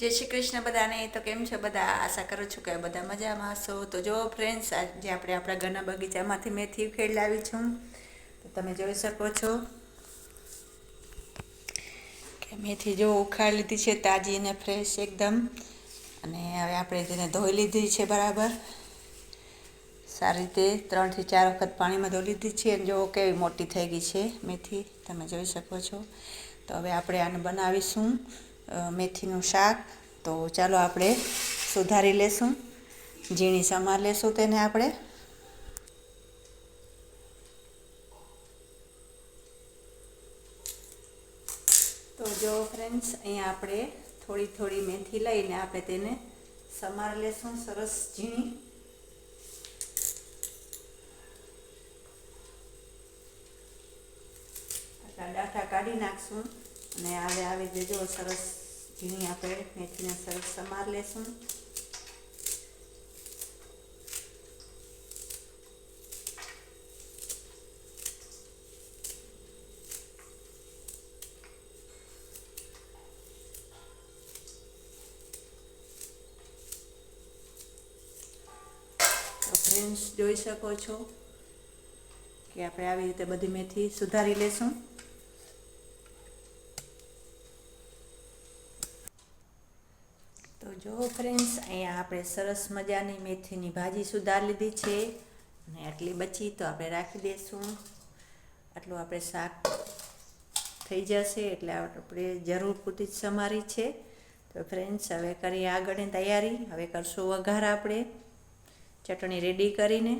જય શ્રી કૃષ્ણ બધાને. તો કેમ છે બધા? આશા કરું છું કે બધા મજામાં હશો. તો જો ફ્રેન્ડ્સ આજે આપણે આપણા ઘરના બગીચામાંથી મેથી ખેડ લાવી છું. તો તમે જોઈ શકો છો કે મેથી જો ઉખાડી લીધી છે, તાજી અને ફ્રેશ એકદમ. અને હવે આપણે તેને ધોઈ લીધી છે બરાબર. સારી રીતે ત્રણથી ચાર વખત પાણીમાં ધોઈ લીધી છે અને જો કેવી મોટી થઈ ગઈ છે મેથી, તમે જોઈ શકો છો. તો હવે આપણે આને બનાવીશું. મેથીનું શાક. તો ચાલો આપણે સુધારી લેશું. ઝીણી સમાર લેશું તેને આપણે. તો જો ફ્રેન્ડ્સ અહીંયા આપણે થોડી થોડી મેથી લઈને આપણે તેને સમાર લેશું. સરસ ઝીણી. ડાટા કાઢી નાખશું. અને આવે, આવી જજો સરસ ઝીણી આપણે મેથીને સરસ સમાર લેશું ફ્રેન્ડ્સ જોઈ શકો છો કે આપણે આવી રીતે બધી મેથી સુધારી લેશું જો ફ્રેન્ડ્સ અહીંયા આપણે સરસ મજાની મેથીની ભાજી સુધાર લીધી છે. અને આટલી બચી તો આપણે રાખી દઈશું આટલું આપણે શાક થઈ જશે એટલે આપણે જરૂર પૂરતી જ સમારી છે. તો ફ્રેન્ડ્સ હવે કરીએ આગળની તૈયારી. હવે કરશું વઘાર આપણે. ચટણી રેડી કરીને.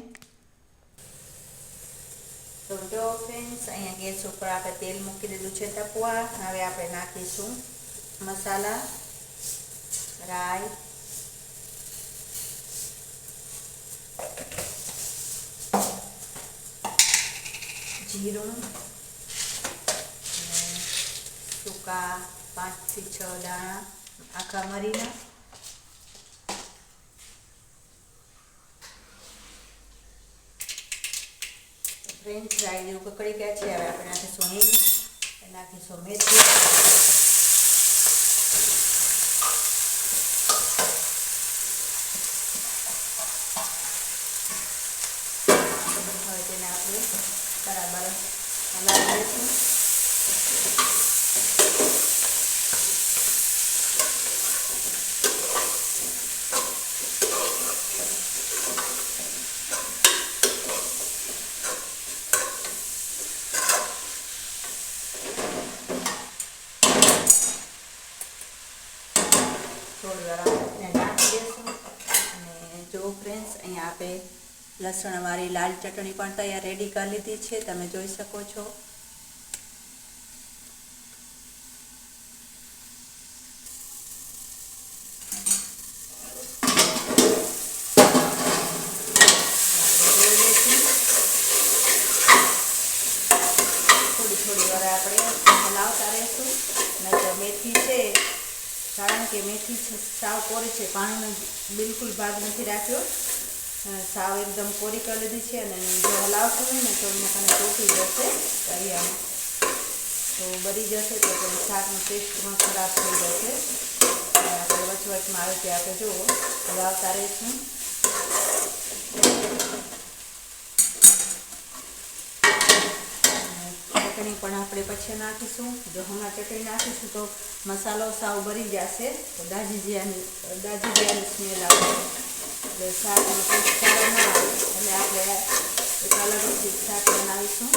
તો જો ફ્રેન્ડ્સ અહીંયા ગેસ ઉપર આપણે તેલ મૂકી દીધું છે તપવા. હવે આપણે નાખીશું મસાલા. રાઈ. જીરું. સૂકા પાંચથી છ દાણા આખા મરીના. ફ્રેન્ચ ફ્રાઈ જેવું કકડી ગયા છે, હવે આપણે નાખીશું હિંગ નાખીશું મેથી હવે તેને આપણે બરાબર હલાવી અને જો ફ્રેન્ડ્સ અહીંયા આપણે લસણવાળી લાલ ચટણી પણ તૈયાર રેડી કરી લીધી છે. તમે જોઈ શકો છો. થોડી થોડી વાર આપણે હલાવતા રહીશું. નહીંતર મેથી છે, કારણ કે મેથી સાવ કોરી છે, પાણીનો બિલકુલ ભાગ નથી રાખ્યો. સાવ એકદમ કોરી કરી લીધી છે અને જો હલાવશું ને તો એમાં તને તૂટી જશે. તળિયામાં તો બળી જશે તો પછી શાકનો ટેસ્ટ પણ ખરાબ થઈ જશે. આપણે વચવચમાં આવી રીતે આપણે જુઓ હલાવતા રહીશું. ચટણી પણ આપણે પછી નાખીશું. જો હમણાં ચટણી નાખીશું તો મસાલો સાવ ભરી જશે. તો દાજી જ્યાંની દાજી જ્યાંની સ્મેલ આવે એટલે શાકનો સારો ના આવે. એટલે આપણે એક અલગ જ બનાવીશું.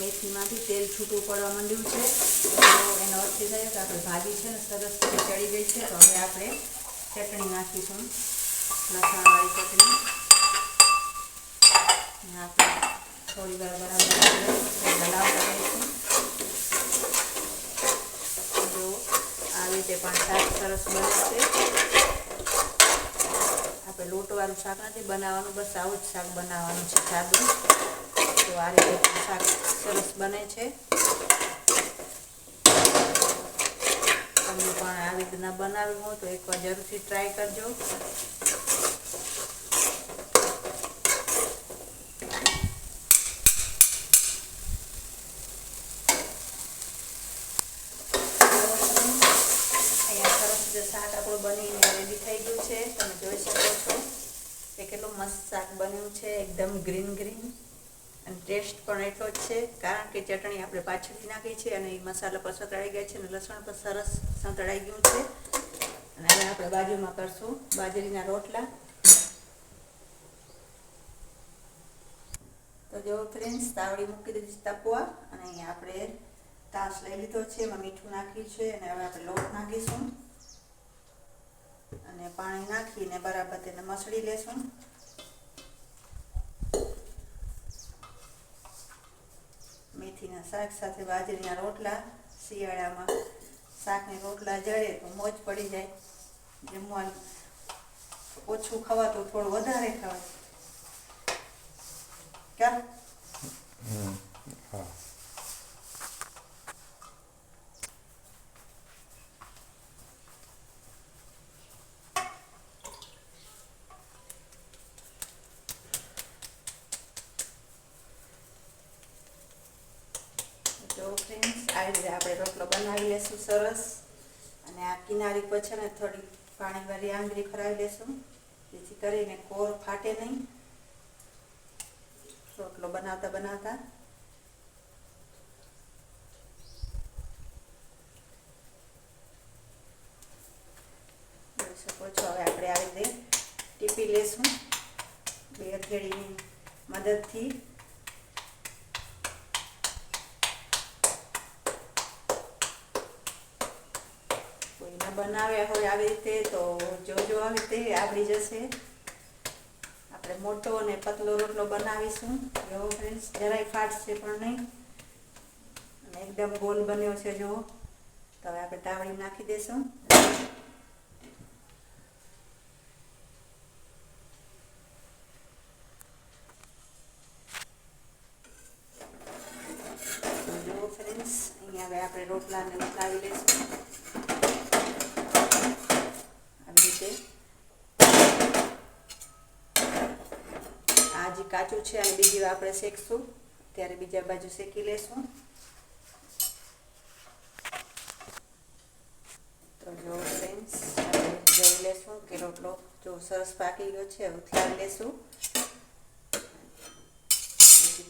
મેથીમાંથી તેલ છૂટું પડવા માંડ્યું છે. તો એનો અર્થ એ થયો કે આપણે ભાજી છે ને સરસ ચડી ગઈ છે. તો હવે આપણે ચટણી નાખીશું. લસણવાળી ચટણી. આપણે થોડી વાર બરાબર હલાવતા રહીશું જો આવી રીતે પણ શાક સરસ બને છે આપણે લોટવાળું શાક નથી બનાવવાનું બસ આવું જ શાક બનાવવાનું છે સાદું તો આ રીતે શાક સરસ બને છે। તમે પણ આવી રીતના બનાવ્યું હોય તો એકવાર જરૂરથી ટ્રાય કરજો. શાક આપણું બનીને રેડી થઈ ગયું છે. તમે જોઈ શકો છો કે કેટલું મસ્ત શાક બન્યું છે, એકદમ ગ્રીન ગ્રીન અને ટેસ્ટ પણ એટલો જ છે, કારણ કે ચટણી આપણે પાછળથી નાખી છે અને એ મસાલા પર સતળાઈ ગયા છે અને લસણ પણ સરસ સંતળાઈ ગયું છે. અને હવે આપણે બાજુમાં કરશું બાજરીના રોટલા. તો જો ફ્રેન્ડ્સ તાવડી મૂકી દીધી તપવા અને આપણે તાસ લઈ લીધો છે, એમાં મીઠું નાખ્યું છે અને હવે આપણે લોટ નાખીશું. અને પાણી નાખીને બરાબર તેને મસળી લેશું. મેથીના શાક સાથે બાજરીના રોટલા, શિયાળામાં શાકને રોટલા જળે તો મોજ પડી જાય. જમવાનું ઓછું ખવાતું થોડું વધારે ખવાય. ક્યાં? હા જો ફ્રેન્ડ્સ આવી રીતે આપણે રોટલો બનાવી લેશું સરસ. અને આ કિનારી પર છે ને થોડી પાણીવાળી આંગળી ફરાવી લેશું. જેથી કરીને કોર ફાટે નહીં. રોટલો બનાવતા બનાવતા. હવે આપણે આવી રીતે ટીપી લેશું. બે અથેળીની મદદથી કોઈ ન બનાવ્યા હોય આવી રીતે, તો જોજો આવી રીતે આવડી જશે. આપણે મોટો અને પતલો રોટલો બનાવીશું. જોવો ફ્રેન્ડ્સ જરાય ફાટશે પણ નહીં. અને એકદમ ગોલ બન્યો છે, જો. તો હવે આપણે તાવડી નાખી દઈશું જોવો જુઓ ફ્રેન્ડ્સ અહીંયા હવે આપણે રોટલાને ઉતારી લઈશું આવી રીતે કાચું છે અને બીજી આપણે શેકશું. ત્યારે બીજા બાજુ શેકી લેશું. તો જો ફ્રેન્ડ્સ જોઈ લેશું કે રોટલો જો સરસ પાકી ગયો છે, હવે ઉથલાવી લેશું.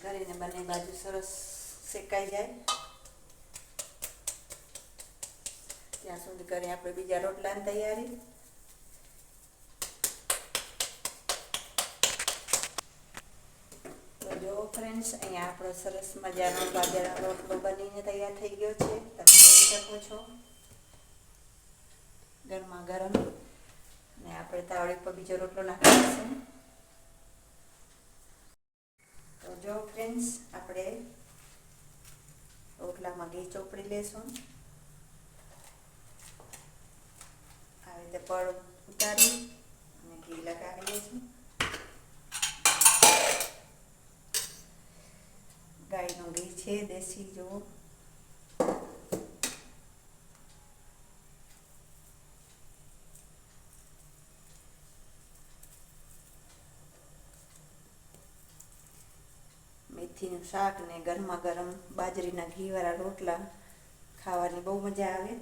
કરીને બંને બાજુ સરસ શેકાઈ જાય. ત્યાં સુધી કરી આપણે બીજા રોટલાની તૈયારી તો જો ફ્રેન્ડ્સ અહીંયા આપણો સરસ મજાનો બાજરાનો રોટલો બનીને તૈયાર થઈ ગયો છે. તમે જોઈ શકો છો. ગરમા ગરમ. ને આપણે તાવડી પર બીજો રોટલો નાખી દઈશું તો જો ફ્રેન્ડ્સ આપણે રોટલામાં ઘી ચોપડી લેશું. આવી રીતે પડ ઉતારી અને ઘી લગાવી લઈશું ગાયનું ઘી છે દેશી જુઓ મેથીનું શાક ને ગરમા ગરમ બાજરીના ઘીવાળા રોટલા ખાવાની બહુ મજા આવે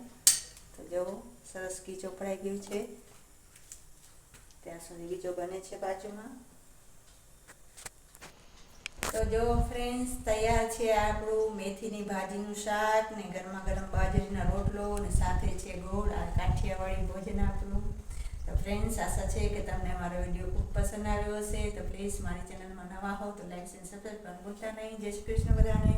તો જો સરસ ઘી ચોપડાઈ ગયું છે ત્યાં સુધી બીજો બને છે બાજુમાં તો જો ફ્રેન્ડ્સ તૈયાર છે આપણું મેથીની ભાજીનું શાક ને ગરમા ગરમ બાજરીના રોટલો ને સાથે છે ગોળ આ કાઠિયાવાડી ભોજન આપણું. તો ફ્રેન્ડ્સ આશા છે કે તમને મારો વીડિયો ખૂબ પસંદ આવ્યો હશે. તો પ્લીઝ મારી ચેનલમાં નવા હો તો લાઈક અને સબસ્ક્રાઈબ કરવાનું ભૂલતા નહીં. જય શ્રી કૃષ્ણ બધાને.